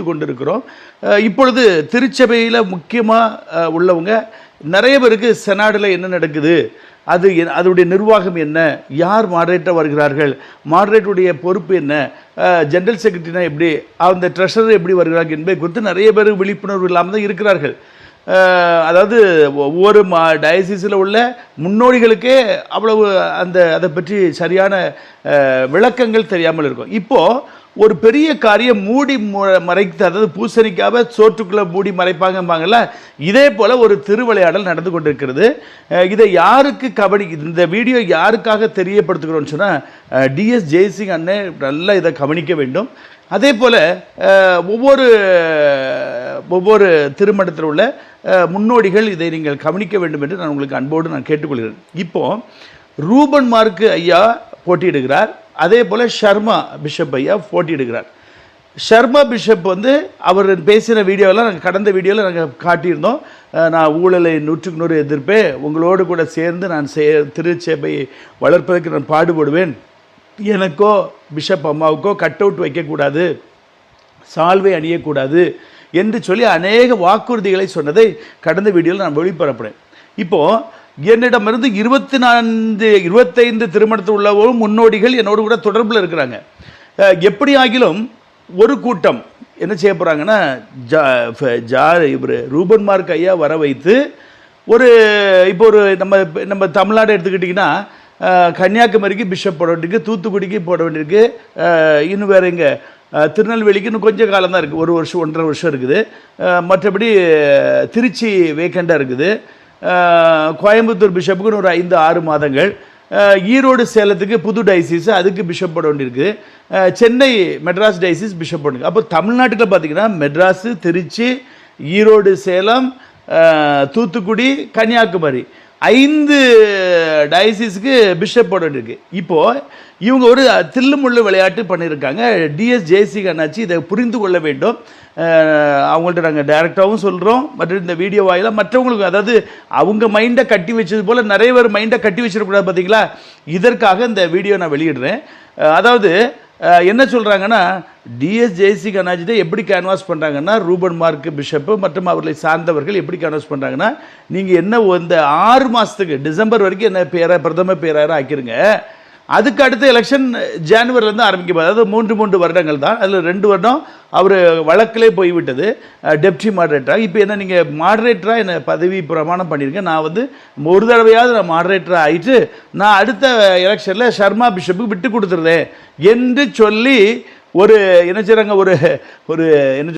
கொண்டிருக்கிறோம். இப்பொழுது திருச்சபையில் முக்கியமாக உள்ளவங்க நிறைய பேருக்கு செனாடில் என்ன நடக்குது? அது அதனுடைய நிர்வாகம் என்ன? யார் மாடரேட்டாக வருகிறார்கள்? மாடரேட்டுடைய பொறுப்பு என்ன? ஜெனரல் செக்ரட்டரினா எப்படி? அந்த ட்ரெஷரர் எப்படி வருகிறார்கள் என்பதை குறித்து நிறைய பேர் விழிப்புணர்வு இல்லாமல் தான் இருக்கிறார்கள். அதாவது ஒவ்வொரு மா டயசிஸில் உள்ள முன்னோடிகளுக்கே அவ்வளவு அந்த அதை பற்றி சரியான விளக்கங்கள் தெரியாமல் இருக்கும். இப்போது ஒரு பெரிய காரியம் மூடி மறைத்து அதாவது பூசணிக்காவை சோற்றுக்குள்ளே மூடி மறைப்பாங்கம்பாங்கல்ல? இதே போல் ஒரு திருவிளையாடல் நடந்து கொண்டிருக்கிறது. இதை யாருக்கு கபடி இந்த வீடியோ யாருக்காக தெரியப்படுத்துகிறோன்னு சொன்னால் டிஎஸ் ஜெய்சிங் அண்ணன் நல்லா இதை கவனிக்க வேண்டும். அதே போல் ஒவ்வொரு ஒவ்வொரு திருமணத்தில் உள்ள முன்னோடிகள் இதை நீங்கள் கவனிக்க வேண்டும் என்று நான் உங்களுக்கு அன்போடு நான் கேட்டுக்கொள்கிறேன். இப்போது ரூபன் மார்க்கு ஐயா போட்டியிடுகிறார். அதே போல் ஷர்மா பிஷப் ஐயா போட்டியிடுகிறார். ஷர்மா பிஷப் வந்து அவர் பேசின வீடியோவெல்லாம் நாங்கள் கடந்த வீடியோவில் நாங்கள் காட்டியிருந்தோம். நான் ஊழலை நூற்றுக்கு நூறு எதிர்ப்பே உங்களோடு கூட சேர்ந்து நான் சே திருச்சேபையை வளர்ப்பதற்கு நான் பாடுபடுவேன். எனக்கோ பிஷப் அம்மாவுக்கோ கட் அவுட் வைக்கக்கூடாது. சால்வை அணியக்கூடாது என்று சொல்லி அநேக வாக்குறுதிகளை சொன்னதை கடந்த வீடியோவில் நான் வெளிப்பரப்புறேன். இப்போது என்னிடமிருந்து இருபத்தி நான்கு இருபத்தைந்து திருமணத்தில் உள்ளவரும் முன்னோடிகள் என்னோடு கூட தொடர்பில் இருக்கிறாங்க. எப்படி ஆகிலும் ஒரு கூட்டம் என்ன செய்ய போகிறாங்கன்னா ஜா ஜா இவர் ரூபன் மார்க் ஐயா வர வைத்து ஒரு இப்போ ஒரு நம்ம நம்ம தமிழ்நாடு எடுத்துக்கிட்டிங்கன்னா கன்னியாகுமரிக்கு பிஷப் போட வேண்டியிருக்கு தூத்துக்குடிக்கு போட வேண்டியிருக்கு இன்னும் வேறு இங்கே திருநெல்வேலிக்கு இன்னும் கொஞ்சம் காலம் தான் இருக்குது. ஒரு வருஷம் ஒன்றரை வருஷம் இருக்குது. மற்றபடி திருச்சி வேக்கண்டாக இருக்குது. கோயம்புத்தூர் பிஷப்புக்கு ஒரு ஐந்து ஆறு மாதங்கள். ஈரோடு சேலத்துக்கு புது டைசிஸ் அதுக்கு பிஷப் போட வேண்டியிருக்கு சென்னை மெட்ராஸ் டைசிஸ் பிஷப் போட அப்போ தமிழ்நாட்டில் பார்த்தீங்கன்னா மெட்ராஸு திருச்சி ஈரோடு சேலம் தூத்துக்குடி கன்னியாகுமரி. ஐந்து டயசிஸ்க்கு பிஷப் போட வேண்டியிருக்கு. இப்போது இவங்க ஒரு தில்லுமுள்ளு விளையாட்டு பண்ணியிருக்காங்க. டிஎஸ் ஜெயசி கண்ணாச்சி இதை புரிந்து கொள்ள வேண்டும். அவங்கள்ட்ட நாங்கள் டைரெக்டாகவும் சொல்கிறோம் மற்றும் இந்த வீடியோ வாயிலாக மற்றவங்களுக்கு அதாவது அவங்க மைண்டை கட்டி வச்சது போல் நிறைய பேர் மைண்டை கட்டி வச்சிடக்கூடாது பார்த்தீங்களா இதற்காக இந்த வீடியோ நான் வெளியிடுறேன். அதாவது என்ன சொல்கிறாங்கன்னா டிஎஸ் ஜெயசி கண்ணாஜிதை எப்படி கேன்வாஸ் பண்ணுறாங்கன்னா ரூபன் மார்க் பிஷப்பு மற்றும் அவர்களை சார்ந்தவர்கள் எப்படி கேன்வாஸ் பண்ணுறாங்கன்னா நீங்கள் என்ன இந்த ஆறு மாதத்துக்கு டிசம்பர் வரைக்கும் என்ன பேர பிரதம பேராக ஆக்கிருங்க. அதுக்கு அடுத்த எலெக்ஷன் ஜான்வரிலேருந்து ஆரம்பிக்கும் அதாவது மூன்று மூன்று வருடங்கள் தான். அதில் ரெண்டு வருடம் அவர் வழக்கிலே போய்விட்டது. டெப்டி மாடரேட்டராக இப்போ என்ன நீங்கள் மாடரேட்டராக என்ன பதவி பிரமாணம் பண்ணியிருக்கேன் நான் வந்து ஒரு தடவையாவது நான் மாடரேட்டராக ஆகிட்டு நான் அடுத்த எலெக்ஷனில் ஷர்மா பிஷப்புக்கு விட்டு கொடுத்துருந்தேன் என்று சொல்லி ஒரு என்ன செய்கிறாங்க ஒரு ஒரு என்ன